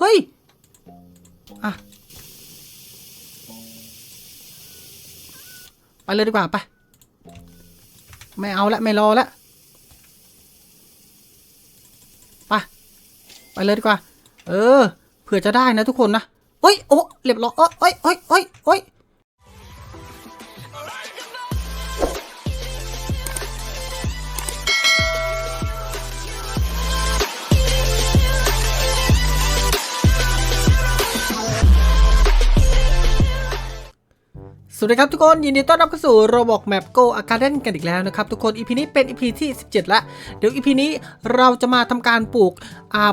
เฮ้ย อะ ไปเลยดีกว่าไป ไม่เอาละไม่รอละไป ไปเลยดีกว่า เออ เผื่อจะได้นะทุกคนนะเฮ้ย โอ้เรียบร้อยเอ้ยเอ้ยเอ้ยเอ้ย สวัสดีครับทุกคนยินดีต้อนรับเข้าสู่ Roblox Map Go a g a r d e n กันอีกแล้วนะครับทุกคน EP นี้เป็น EP ที่ 17แล้วเดี๋ยว EP นี้เราจะมาทำการปลูก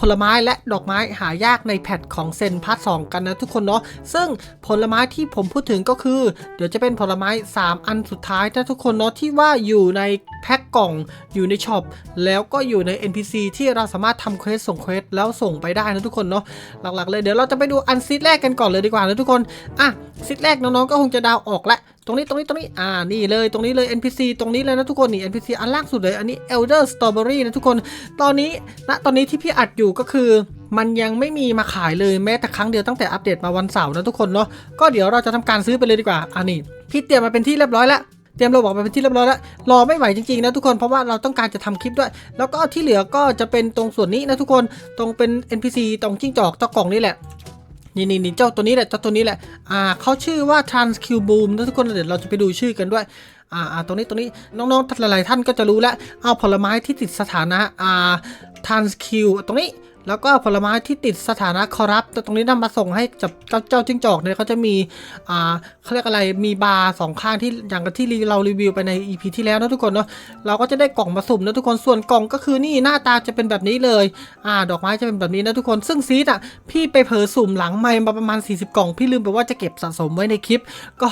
ผลไม้และดอกไม้หายากในแพทของเซนพาร์ท2กันนะทุกคนเนาะซึ่งผลไม้ที่ผมพูดถึงก็คือ เดี๋ยวจะเป็นผลไม้ 3 อันสุดท้ายนะทุกคนเนาะที่ว่าอยู่ในแพ็คกล่องอยู่ในช็อปแล้วก็อยู่ใน NPC ที่เราสามารถทำเควสส่งเควสแล้วส่งไปได้นะทุกคนเนาะหลักๆเลยเดี๋ยวเราจะไปดูอันซีดแรกกันก่อนเลยดีกว่านะทุกคนอะซีดแรกน้องๆก็คงจะดาวออกแล้วตรงนี้ตรงนี้ตรงนี้ อ่า นี่เลยตรงนี้เลย NPC ตรงนี้เลยนะทุกคน นี่ NPC อันล่างสุดเลย อันนี้ Elder Strawberry นะทุกคน ตอนนี้ณตอนนี้ที่พี่อัดอยู่ก็คือ มันยังไม่มีมาขายเลยแม้แต่ครั้งเดียวตั้งแต่อัปเดตมาวันเสาร์นะทุกคนเนาะ ก็เดี๋ยวเราจะทำการซื้อไปเลยดีกว่า อ่านี่ พี่เตรียมมาเป็นที่เรียบร้อยแล้วเตรียมเราบอกมาเป็นที่เรียบร้อยแล้ว รอไม่ไหวจริงๆนะทุกคน เพราะว่าเราต้องการจะทำคลิปด้วย แล้วก็ที่เหลือก็จะเป็นตรงส่วนนี้นะทุกคน ตรงเป็น NPC ตรงจิ้งจอกเจ้ากล่องนี่แหละ นี่นี่นี่เจ้าตัวนี้แหละเจ้าตัวนี้แหละอ่าเขาชื่อว่า Trans Q Boom นะทุกคนเดี๋ยวเราจะไปดูชื่อกันด้วยอ่าอ่าตรงนี้ตรงนี้น้องๆหลายๆท่านก็จะรู้แล้วเอาผลไม้ที่ติดสถานะอ่า Trans Q ตรงนี้ แล้วก็ผลไม้ที่ติดสถานะคอรับตรงนี้นำมาส่งให้กับเจ้าเจ้าจิ้งจอกเนี่ยเขาจะมีอ่าเขาเรียกอะไรมีบาร์สองข้างที่อย่างที่เรารีวิวไปใน EP ที่แล้วนะทุกคนเนาะเราก็จะได้กล่องมาสุ่มนะทุกคนส่วนกล่องก็คือนี่หน้าตาจะเป็นแบบนี้เลยอ่าดอกไม้จะเป็นแบบนี้นะทุกคนซึ่งซีดอะพี่ไปเผลอสุ่มหลังไม่มาประมาณ 40 กล่อง พี่ลืมไปว่าจะเก็บสะสมไว้ในคลิป ก็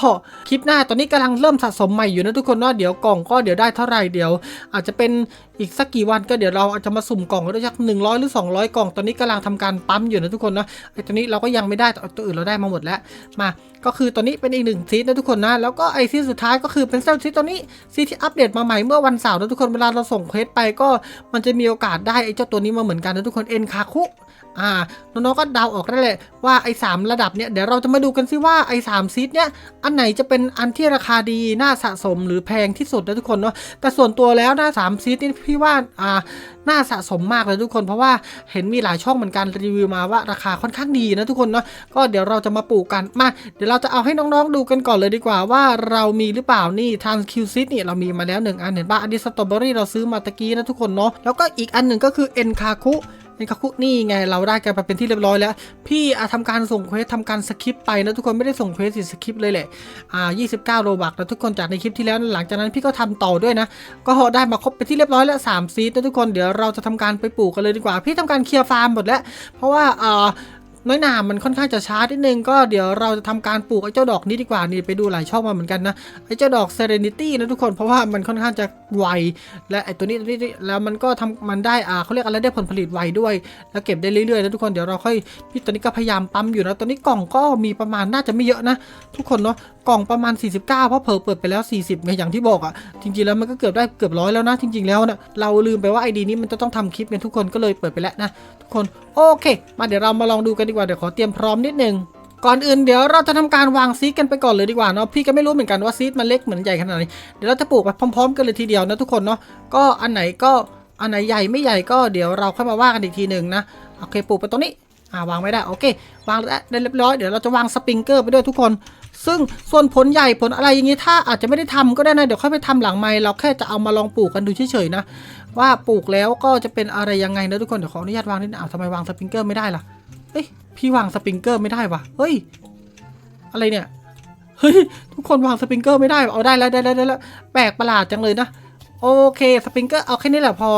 คลิปหน้าตอนนี้กำลังเริ่มสะสมใหม่อยู่นะทุกคนเนาะเดี๋ยวกล่องก็เดี๋ยวได้เท่าไหร่เดี๋ยว อาจจะเป็นอีกสักกี่วันก็เดี๋ยวเราอาจจะมาสุ่มกล่องก็ได้สักหนึ่งร้อยหรือ 200 กล่องตอนนี้กำลังทำการปั๊มอยู่นะทุกคนนะไอ้ตัวนี้เราก็ยังไม่ได้ตัวอื่นเราได้มาหมดแล้วมาก็คือตัวนี้เป็นอีกหนึ่งซีดนะทุกคนนะแล้วก็ไอซีสุดท้ายก็คือเป็นเซลซีดตัวนี้ซีที่อัปเดตมาใหม่เมื่อวันเสาร์นะทุกคนเวลาเราส่งเควสไปก็มันจะมีโอกาสได้ไอเจ้าตัวนี้มาเหมือนกันนะทุกคนเอ็นคาคุ อ่าน้องๆก็เดาออกได้เลยว่าไอ้สามระดับเนี่ยเดี๋ยวเราจะมาดูกันซิว่าไอ้สามซีดเนี่ยอันไหนจะเป็นอันที่ราคาดีน่าสะสมหรือแพงที่สุดนะทุกคนเนาะแต่ส่วนตัวแล้วนะสามซีดนี่พี่ว่าอ่าน่าสะสมมากเลยทุกคนเพราะว่าเห็นมีหลายช่องเหมือนกันรีวิวมาว่าราคาค่อนข้างดีนะทุกคนเนาะก็เดี๋ยวเราจะมาปลูกกันมาเดี๋ยวเราจะเอาให้น้องๆดูกันก่อนเลยดีกว่าว่าเรามีหรือเปล่านี่ทางคิวซิตนี่เรามีมาแล้วหนึ่งอันเห็นป่ะอันนี้สตรอเบอรี่เราซื้อมาตะกี้นะทุกคนเนาะแล้วก็อีกอันหนึ่งก็คือเอ็นคาคุ ในคาคุนี่ไงเราได้กันไปเป็นที่เรียบร้อยแล้ว พี่อาทำการส่งเควสทำการสคิปไปนะทุกคนไม่ได้ส่งเควสสิสคิปเลยแหละอ่า29 โรบักนะทุกคนจากในคลิปที่แล้วหลังจากนั้นพี่ก็ทำต่อด้วยนะ ก็ได้มาครบไปนที่เรียบร้อยแล้ว3ซีดนะทุกคนเดี๋ยวเราจะทำการไปปลูกกันเลยดีกว่า พี่ทำการเคลียร์ฟาร์มหมดแล้ว เพราะว่าอ่า น้อยหนามันค่อนข้างจะช้านิดนึงก็เดี๋ยวเราจะทำการปลูกไอ้เจ้าดอกนี้ดีกว่านี่ไปดูหลายช่องมาเหมือนกันนะไอ้เจ้าดอก Serenity นะทุกคนเพราะว่ามันค่อนข้างจะไวและไอ้ตัวนี้ตัวนี้แล้วมันก็ทำมันได้อ่าเขาเรียกอะไรได้ผลผลิตไวด้วย แล้วเก็บได้เรื่อยๆนะทุกคนเดี๋ยวเราค่อยพี่ตัวนี้ก็พยายามปั๊มอยู่นะตัวนี้กล่องก็มีประมาณน่าจะไม่เยอะนะ ทุกคนเนาะกล่องประมาณ 49 เพราะเผลอเปิดไปแล้ว 40ไงอย่างที่บอกอะ่ะจริงๆแล้วมันก็เกือบได้เกือบร้อยแล้วนะจริง ๆแล้วนะเราลืมไปว่าไอดีนี้มันจะต้องทำคลิปกันทุกคนก็เลยเปิดไปแล้วนะทุกคนโอเค มาเดี๋ยวเรามาลองดูกันดีกว่าเดี๋ยวขอเตรียมพร้อมนิดนึงก่อนอื่นเดี๋ยวเราจะทำการวางซีดกันไปก่อนเลยดีกว่าเนาะพี่ก็ไม่รู้เหมือนกันว่าซีดมันเล็กเหมือนใหญ่ขนาดไหนเดี๋ยวเราจะปลูกไปพร้อม ๆ กันเลยทีเดียวนะทุกคนเนาะก็อันไหนก็อันไหนใหญ่ไม่ใหญ่ก็เดี๋ยวเราค่อยมาว่ากันอีกทีหนึ่งนะโอเคปลูกไปตรงนี้อ่าวางไม่ได้โอเค วางได้เรียบร้อยเดี๋ยวเราจะวางสปริงเกอร์ไปด้วยทุกคน ซึ่งส่วนผลใหญ่ผลอะไรอย่างนี้ถ้าอาจจะไม่ได้ทำก็ได้นะเดี๋ยวค่อยไปทำหลังไม่เราแค่จะเอามาลองปลูกกันดูเฉยๆนะว่าปลูกแล้วก็จะเป็นอะไรยังไงนะทุกคนเดี๋ยวขออนุญาตวางนิดนึงอ้าวทำไมวางสปริงเกอร์ไม่ได้ล่ะ เฮ้ยพี่วางสปริงเกอร์ไม่ได้วะเฮ้ย อะไรเนี่ย เฮ้ย ทุกคนวางสปริงเกอร์ไม่ได้ เอาได้แล้วได้แล้วได้แล้วแปลกประหลาดจังเลยนะ โอเค สปริงเกอร์เอาแค่นี้แหละพอ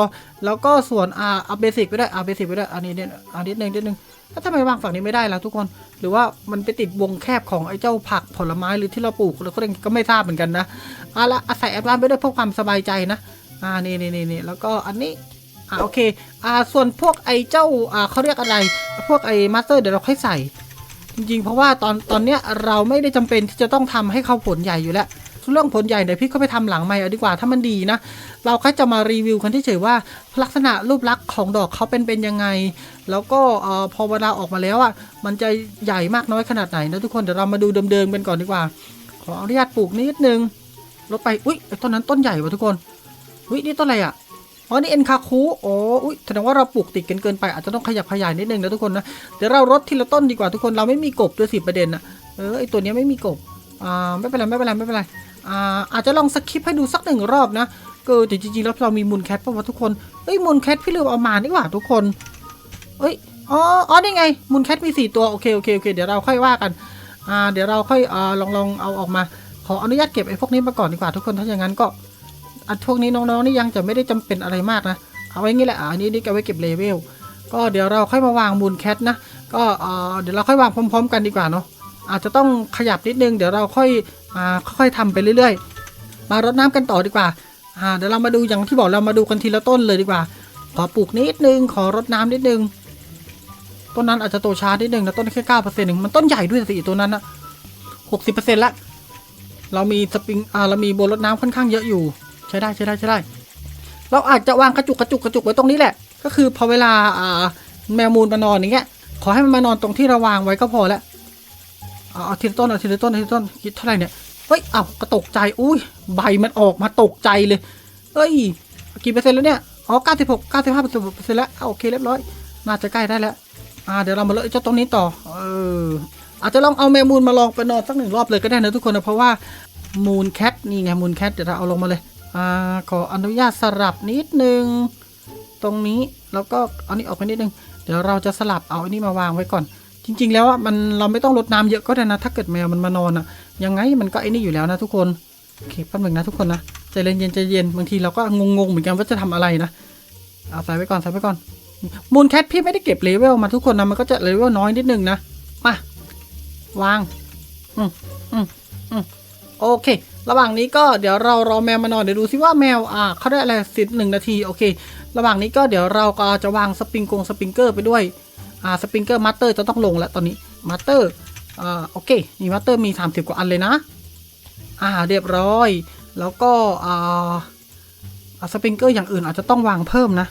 แล้วก็ส่วนอ่าเอาเบสิกไปด้วยเอาเบสิกไปด้วยอันนี้เนี่ยอันนิดนึงนิดนึงแล้วทำไมวางฝั่งนี้ไม่ได้ล่ะทุกคน หรือว่ามันไปติดวงแคบของไอ้เจ้าผักผลไม้หรือที่เราปลูกเราก็ยังก็ไม่ทราบเหมือนกันนะเอาละอาศัยแอปร้านไปด้วยเพื่อความสบายใจนะ อ่านี่นี่นี่นี่แล้วก็อันนี้ อ่าโอเคอ่าส่วนพวกไอ้เจ้าอ่าเขาเรียกอะไร พวกไอ้มาสเตอร์เดี๋ยวเราค่อยใส่ จริงๆ เพราะว่าตอนตอนเนี้ยเราไม่ได้จำเป็นที่จะต้องทำให้เขาผลใหญ่อยู่แล้วเรื่องผลใหญ่เดี๋ยวพี่ก็ไปทำหลังใหม่เอาดีกว่าถ้ามันดีนะ เราแค่จะมารีวิวกันเฉยๆว่า ลักษณะรูปลักษณ์ของดอกเขาเป็นเป็นยังไง แล้วก็อ่อพอเวลาออกมาแล้วอะมันจะใหญ่มากน้อยขนาดไหนนะทุกคนเดี๋ยวเรามาดูเดิมๆกันก่อนดีกว่า ขออนุญาตปลูกนิดนึงลดไปอุ้ยต้นนั้นต้นใหญ่ว่ะทุกคนอุ้ยนี่ต้นอะไรอะ อ๋อนี่เอ็นคาคูอ๋ออุ้ยแสดงว่าเราปลูกติดกันเกินไป อาจจะต้องขยับขยายนิดนึงนะทุกคนนะ เดี๋ยวเราลดทีละต้นดีกว่าทุกคน เราไม่มีกบด้วยสิประเด็นอะเออไอตัวนี้ไม่มีกบ อ่าไม่เป็นไรไม่เป็นไรไม่เป็นไร อ่าอาจจะลองสคิปให้ดูสักหนึ่งรอบนะก็แต่จริงๆแล้วเรามีมูลแคทป่าวะทุกคนเอ้ยมูลแคทพี่ลืมเอามานี่หว่าทุกคน เอ้ยอ๋ออ๋อนี่ไงมูลแคทมีสี่ตัวโอเคโอเคโอเคเดี๋ยวเราค่อยว่ากัน อ่าเดี๋ยวเราค่อยอ่าลองลองเอาออกมา ขออนุญาตเก็บไอ้พวกนี้มาก่อนดีกว่าทุกคนถ้าอย่างนั้นก็ อันพวกนี้น้องๆนี่ยังจะไม่ได้จำเป็นอะไรมากนะ เอาไว้งี้แหละอันนี้นี่ก็ไว้เก็บเลเวล ก็เดี๋ยวเราค่อยมาวางมูลแคทนะ ก็เดี๋ยวเราค่อยวางพร้อม ๆ กันดีกว่าเนาะ อาจจะต้องขยับนิดนึง เดี๋ยวเราค่อยอ่าค่อยๆทำไปเรื่อยๆ มารดน้ำกันต่อดีกว่าเดี๋ยวเรามาดูอย่างที่บอกเรามาดูกันทีละต้นเลยดีกว่า ขอปลูกนิดนึง ขอรดน้ำนิดนึง ต้นนั้นอาจจะโตช้านิดนึงนะต้นแค่เก้าเปอร์เซ็นต์เองมันต้นใหญ่ด้วยสิตัวนั้นนะหกสิบเปอร์เซ็นต์ละเรามีสปริง อ่า เรามีโบรดน้ำค่อนข้างเยอะอยู่ ใช้ได้ใช้ได้ใช้ได้ เราอาจจะวางกระจุกกระจุกกระจุกไว้ตรงนี้แหละ ก็คือพอเวลาอ่าแมวมูลมานอนอย่างเงี้ย ขอให้มันมานอนตรงที่เราวางไว้ก็พอแล้วเอาเทีละต้นเอาทีละต้นเทีละต้นคิดเท่าไหร่เนี่ยเฮ้ยเอ้าก็ตกใจอุ้ยใบมันออกมาตกใจเลยเอ้ยกี่เปอร์เซ็นต์แล้วเนี่ยอ๋อเก้าสิบหกเก้าสิบห้าเปอร์เซ็นต์แล้วอะโอเคเรียบร้อย น่าจะใกล้ได้แล้วอ่าเดี๋ยวเรามาเลยเจ้าตรงนี้ต่อเอออาจจะลองเอาแมวมูลมาลองไปนอนสักหนึ่งรอบเลยก็ได้นะทุกคนนะเพราะว่ามูลแคทนี่ไงมูลแคทเดี๋ยวเราเอาลงมาเลย อ่าขออนุญาตสลับนิดนึง ตรงนี้แล้วก็เอานี้ออกไปนิดนึง เดี๋ยวเราจะสลับเอาอันนี้มาวางไว้ก่อน จริง ๆ แล้วอะมันเราไม่ต้องรดน้ำเยอะก็ได้นะ ถ้าเกิดแมวมันมานอนอะ ยังไงมันก็ไอ้นี่อยู่แล้วนะทุกคนโอเคแป๊บหนึงนะทุกคนนะใจเย็นๆใจเย็นบางทีเราก็งงๆเหมือนกันว่าจะทำอะไรนะเอาใส่ไว้ก่อนใส่ไว้ก่อนมูลแคทพี่ไม่ได้เก็บเลเวลมาทุกคนนะมันก็จะเลเวลน้อยนิดนึงนะมาวางอืมอืมอืมโอเค ระหว่างนี้ก็เดี๋ยวเรารอแมวมานอนเดี๋ยวดูซิว่าแมวอ่าเขาได้อะไรสิทธิ์หนึ่งนาทีโอเค ระหว่างนี้ก็เดี๋ยวเราก็จะวางสปริงกงสปริงเกอร์ไปด้วยอ่าสปริงเกอร์มาสเตอร์จะต้องลงแล้วตอนนี้มาสเตอร์อ่าโอเคนี่มาสเตอร์มี30กว่าอันเลยนะอ่าเรียบร้อย แล้วก็อ่าอ่าสปริงเกอร์อย่างอื่นอาจจะต้องวางเพิ่มนะ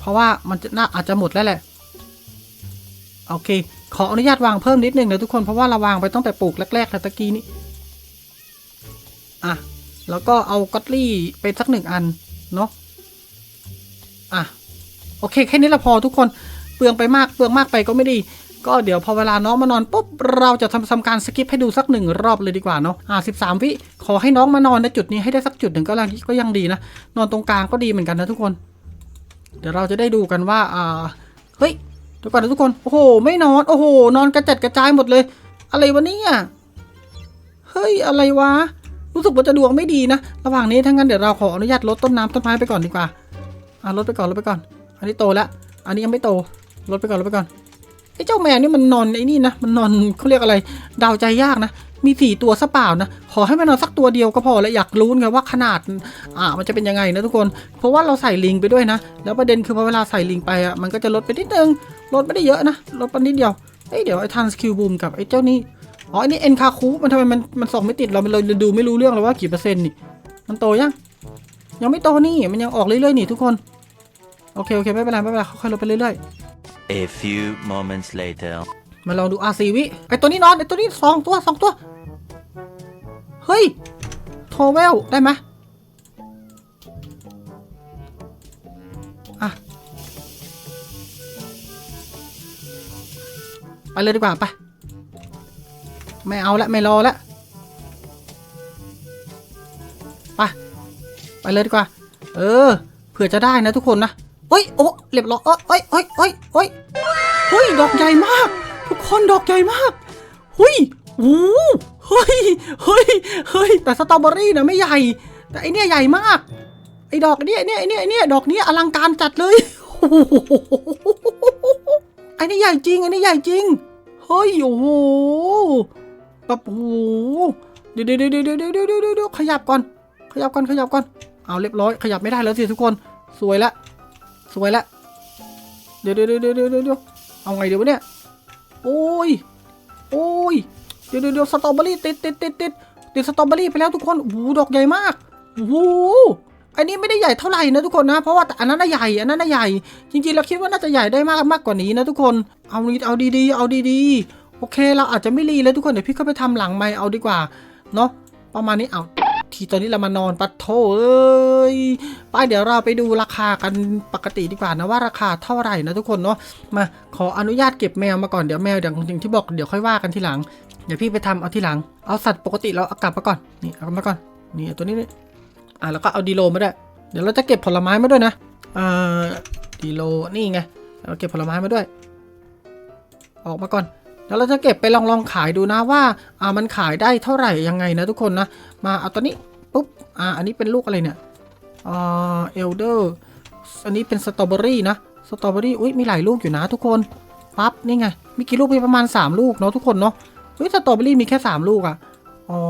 เพราะว่ามันจะน่าอาจจะหมดแล้วแหละโอเค ขออนุญาตวางเพิ่มนิดนึงนะทุกคนเพราะว่าเราวางไปตั้งแต่ปลูกแรกๆแล้วตะกี้นี้ อะ แล้วก็เอาก็อตลี่ไปสักหนึ่งอัน เนาะอะ โอเค แค่นี้ละพอทุกคน เปลืองไปมาก เปลืองมากไปก็ไม่ดี ก็เดี๋ยวพอเวลาน้องมานอนปุ๊บ เราจะทำทำการสกิปให้ดูสักหนึ่งรอบเลยดีกว่าเนาะ อ่าสิบสามวิ ขอให้น้องมานอนในจุดนี้ให้ได้สักจุดหนึ่งก็ยังก็ยังดีนะ นอนตรงกลางก็ดีเหมือนกันนะทุกคน เดี๋ยวเราจะได้ดูกันว่า อ่า เฮ้ยเดี๋ยวก่อนนะทุกคน โอ้โห ไม่นอน โอ้โห นอนกระจัดกระจายหมดเลย อะไรวะเนี่ย เฮ้ย อะไรวะ รู้สึกว่าจะดวงไม่ดีนะ ระหว่างนี้ถ้างั้นเดี๋ยวเราขออนุญาตลดต้นน้ำต้นไม้ไปก่อนดีกว่า อ่าลดไปก่อนลดไปก่อน อันนี้โตแล้ว อันนี้ยังไม่โต ลดไปก่อนลดไปก่อน ไอ้เจ้าแมวนี่มันนอนไอ้นี่นะ มันนอนเขาเรียกอะไร เดาใจยากนะ มีสี่ตัวซะเปล่านะ ขอให้มันนอนสักตัวเดียวก็พอแล้วอยากรู้ไงว่าขนาด อ่า มันจะเป็นยังไงนะทุกคน เพราะว่าเราใส่ลิงไปด้วยนะ แล้วประเด็นคือพอเวลาใส่ลิงไปอะ มันก็จะลดไปนิดนึง ลดไม่ได้เยอะนะ ลดไปนิดเดียว เอ้ยเดี๋ยวไอ้ทันสคิวบูมกับไอ้เจ้านี่ อ๋ออันนี้เอ็นคาคูมันทำไมมันมันส่องไม่ติดเราเราดูไม่รู้เรื่องเลยว่ากี่เปอร์เซ็นต์นี่ มันโตยัง ยังไม่โตนี่ มันยังออกเรื่อยๆนี่ทุกคน โอเคโอเคไม่เป็นไรไม่เป็นไรค่อยๆลดไปเรื่อย A few moments later. ๆมาลองดูอาซีวิไอ้ตัวนี้นอนไอ้ตัวนี้สองตัวสองตัว เฮ้ย โทเวลได้ไหมอะไปเลยดีกว่าไป ไม่เอาละไม่รอละไปไปเลยดีกว่า เออ เผื่อจะได้นะทุกคนนะเฮ้ยโอ้เรียบร้อยเอ้ยเอ้ยเอ้ยเอ้ยเฮ้ยดอกใหญ่มาก ทุกคนดอกใหญ่มากเฮ้ยโอ้เฮ้ยเฮ้ยเฮ้ยแต่สตรอเบอรี่นะไม่ใหญ่ แต่ไอเนี้ยใหญ่มากไอดอกเนี้ยเนี้ยเนี้ยเนี้ยดอกเนี้ยอลังการจัดเลยโอ้โหไอนี่ใหญ่จริงไอนี่ใหญ่จริง เฮ้ยโอ้โห แบบโอ้โหเดี๋ยวเดี๋ยวเดี๋ยวเดี๋ยวเดี๋ยวเดี๋ยวเดี๋ยวขยับก่อน ขยับก่อนขยับก่อนเอาเรียบร้อยขยับไม่ได้แล้วสิทุกคนสวยละสวยละเดี๋ยวเดี๋ยวเดี๋ยวเดี๋ยวเดี๋ยวเอาไงเดี๋ยวเนี่ยโอ้ยโอ้ยเดี๋ยวเดี๋ยวสตรอเบอรี่ติดติดติดติดติดสตรอเบอรี่ไปแล้วทุกคนโอ้โหดอกใหญ่มากโอ้โหอันนี้ไม่ได้ใหญ่เท่าไหร่นะทุกคนนะ เพราะว่าแต่อันนั้นน่ะใหญ่อันนั้นน่ะใหญ่ จริงๆเราคิดว่าน่าจะใหญ่ได้มากมากกว่านี้นะทุกคน เอาดีเอาดีๆ เอาดีๆ โอเคเราอาจจะไม่รีเลยทุกคนเดี๋ยวพี่เข้าไปทำหลังไม่เอาดีกว่าเนาะประมาณนี้เอาทีตอนนี้เรามานอนปัดโถเอ้ยไปเดี๋ยวเราไปดูราคากันปกติดีกว่านะว่าราคาเท่าไหร่นะทุกคนเนาะมาขออนุญาตเก็บแมวมาก่อนเดี๋ยวแมวอย่างอย่างที่บอกเดี๋ยวค่อยว่ากันทีหลังเดี๋ยวพี่ไปทำเอาทีหลังเอาสัตว์ปกติเราเอากลับมาก่อนนี่เอามาก่อนนี่ตัวนี้นี่อะแล้วก็เอาดีโลมาด้วยเดี๋ยวเราจะเก็บผลไม้มาด้วยนะอ่าดีโลนี่ไงเราเก็บผลไม้มาด้วย ออกมาก่อน แล้วเราจะเก็บไปลองลองขายดูนะว่าอ่ามันขายได้เท่าไหร่ยังไงนะทุกคนนะ มาเอาตัวนี้ปุ๊บอ่าอันนี้เป็นลูกอะไรเนี่ยอ่าเอลเดอร์อันนี้เป็นสตรอเบอรี่นะสตรอเบอรี่อุ้ยมีหลายลูกอยู่นะทุกคนปั๊บนี่ไงมีกี่ลูกมีประมาณ 3 ลูกเนาะทุกคนเนาะเฮ้ยสตรอเบอรี่มีแค่ 3 ลูกอะอ๋อ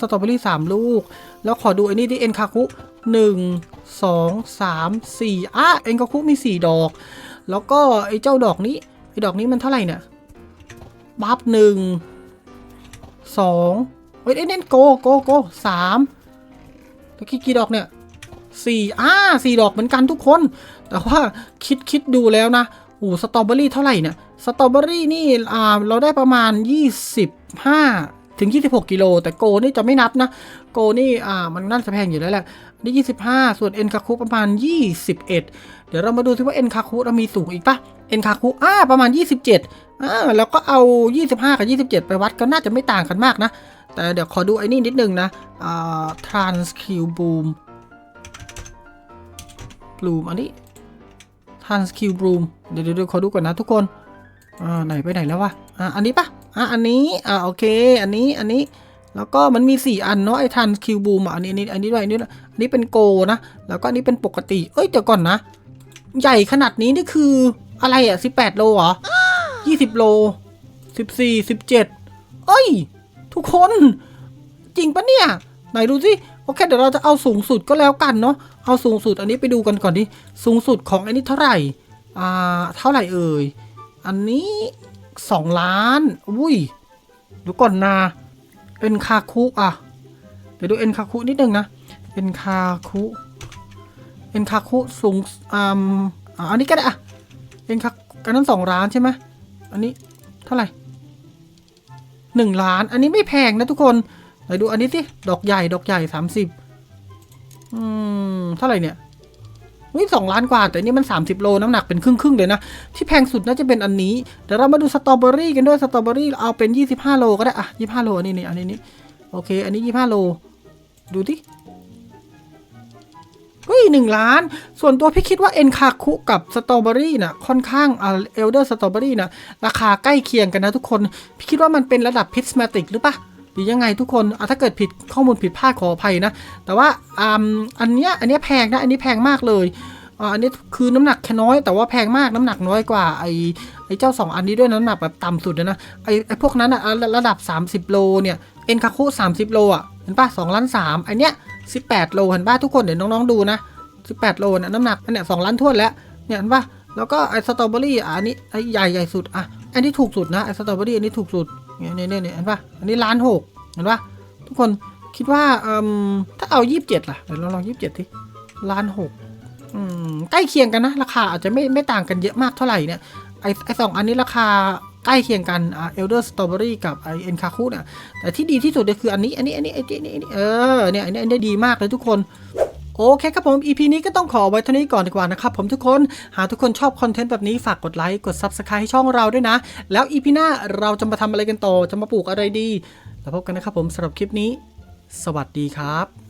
สตรอเบอรี่3ลูก แล้วขอดูไอ้นี่ดิเอ็นคาคุหนึ่งสองสามสี่อะเอ็นคาคุมี 4 ดอก แล้วก็ไอ้เจ้าดอกนี้ไอ้ดอกนี้มันเท่าไหร่เนี่ย บัฟหนึ่งสองเฮ้ยเน้นโกโกโกสามตะกี้กี่ดอกเนี่ยสี่อ่าสี่ดอกเหมือนกันทุกคน แต่ว่าคิดคิดดูแล้วนะโอ้สตรอเบอรี่เท่าไหร่เนี่ยสตรอเบอรี่นี่อ่าเราได้ประมาณ 25 ถึง 26 กิโล แต่โกนี่จะไม่นับนะ โกนี่อ่ามันน่าจะแพงอยู่แล้วแหละนี่25 ส่วนเอ็นคาคุประมาณ 21 เดี๋ยวเรามาดูซิว่าเอ็นคาคุเรามีสูงอีกปะ เอ็นคาคุอ่าประมาณ 27อ่าแล้วก็เอา 25 กับ 27 ไปวัดก็น่าจะไม่ต่างกันมากนะ แต่เดี๋ยวขอดูไอ้นี่นิดนึงนะอ่า transcube boom bloom อันนี้ transcube bloom เดี๋ยวเดี๋ยวขอดูก่อนนะทุกคนอ่าไหนไปไหนแล้ววะอ่าอันนี้ปะอ่าอันนี้อ่าโอเค อันนี้อันนี้แล้วก็มันมี 4 อันเนาะไอ้ทันคิวบูมอะอันนี้อันนี้อันนี้ด้วยอันนี้อันนี้เป็นโกนะ แล้วก็อันนี้เป็นปกติ เอ้ยเดี๋ยวก่อนนะ ใหญ่ขนาดนี้นี่คือ อะไรอะ18โลเหรอ20โล14 17เจ็ดเอ้ย ทุกคน จริงปะเนี่ย ไหนดูสิโอเคเดี๋ยวเราจะเอาสูงสุดก็แล้วกันเนาะเอาสูงสุดอันนี้ไปดูกันก่อนดิสูงสุดของอันนี้เท่าไหร่อ่าเท่าไหร่เอ่ยอันนี้สองล้านอุ้ยดูก่อนนาเอ็นคาคุอะเดี๋ยวดูเอ็นคาคุนิดนึงนะเอ็นคาคุเอ็นคาคุสูงอ่าอ่าอันนี้ก็ได้อะ เอ็นคากันนั้นสองล้านใช่ไหมอันนี้เท่าไหร่หนึ่งล้าน อันนี้ไม่แพงนะทุกคนไหนดูอันนี้สิดอกใหญ่ดอกใหญ่สามสิบอืมเท่าไหร่เนี่ยวิสองล้านกว่า แต่อันนี่มัน 30 โลน้ำหนักเป็นครึ่งครึ่งเลยนะ ที่แพงสุดน่าจะเป็นอันนี้เดี๋ยวเรามาดูสตรอเบอรี่กันด้วยสตรอเบอรี่เอาเป็น 25 โลก็ได้ อะ 25 โลอันนี้นี่อันนี้นี่โอเค อันนี้ 25 โล ดูดิ เฮ้ยหนึ่งล้าน ส่วนตัวพี่คิดว่าเอ็นคาคุกับสตรอเบอรี่น่ะค่อนข้างเอลเดอร์สตรอเบอรี่น่ะราคาใกล้เคียงกันนะทุกคน พี่คิดว่ามันเป็นระดับพิสมาติกหรือปะหรือยังไงทุกคนถ้าเกิดผิดข้อมูลผิดพลาดขออภัยนะ แต่ว่าอันเนี้ยอันเนี้ยแพงนะ อันนี้แพงมากเลยอันนี้คือน้ำหนักแค่น้อย แต่ว่าแพงมากน้ำหนักน้อยกว่าไอไอเจ้าสองอันนี้ด้วยน้ำหนักแบบต่ำสุดนะไอไอพวกนั้นอะระระดับ 30 โลเนี่ยเอ็นคาคุ30 โลอะเห็นปะสองล้านสามไอเนี้ย 18 โลเห็นป่ะทุกคนเดี๋ยวน้องๆดูนะ 18 โลนะน้ำหนักอันเนี้ยสองล้านท้วนแล้วเนี่ยเห็นป่ะแล้วก็ไอสตรอเบอรี่อันนี้ไอใหญ่ใหญ่สุดอะอันนี้ถูกสุดนะไอสตรอเบอรี่อันนี้ถูกสุดเนี่ยเนี่ยเนี่ยเห็นป่ะอันนี้ล้านหกเห็นป่ะทุกคนคิดว่าเอ่มถ้าเอา 27 ล่ะเดี๋ยวเราลอง 27ทีล้านหกอืมใกล้เคียงกันนะ ราคาอาจจะไม่ไม่ต่างกันเยอะมากเท่าไหร่เนี่ยไอไอสองอันนี้ราคา ใกล้เคียงกันอ่าเอลเดอร์สตรอเบอรี่กับไอเอ็นคาคุเนี่ยแต่ที่ดีที่สุดเลยคืออันนี้ อันนี้ อันนี้ไอนี้อันนี้เออเนี่ยอันนี้อันนี้ดีมากเลยทุกคนโอเคครับผม EP นี้ก็ต้องขอไว้เท่านี้ก่อนดีกว่านะครับผมทุกคน หากทุกคนชอบคอนเทนต์แบบนี้ฝากกดไลค์ กด Subscribe ให้ช่องเราด้วยนะ แล้ว EP หน้าเราจะมาทำอะไรกันต่อ จะมาปลูกอะไรดี แล้วพบกันนะครับผมสำหรับคลิปนี้ สวัสดีครับ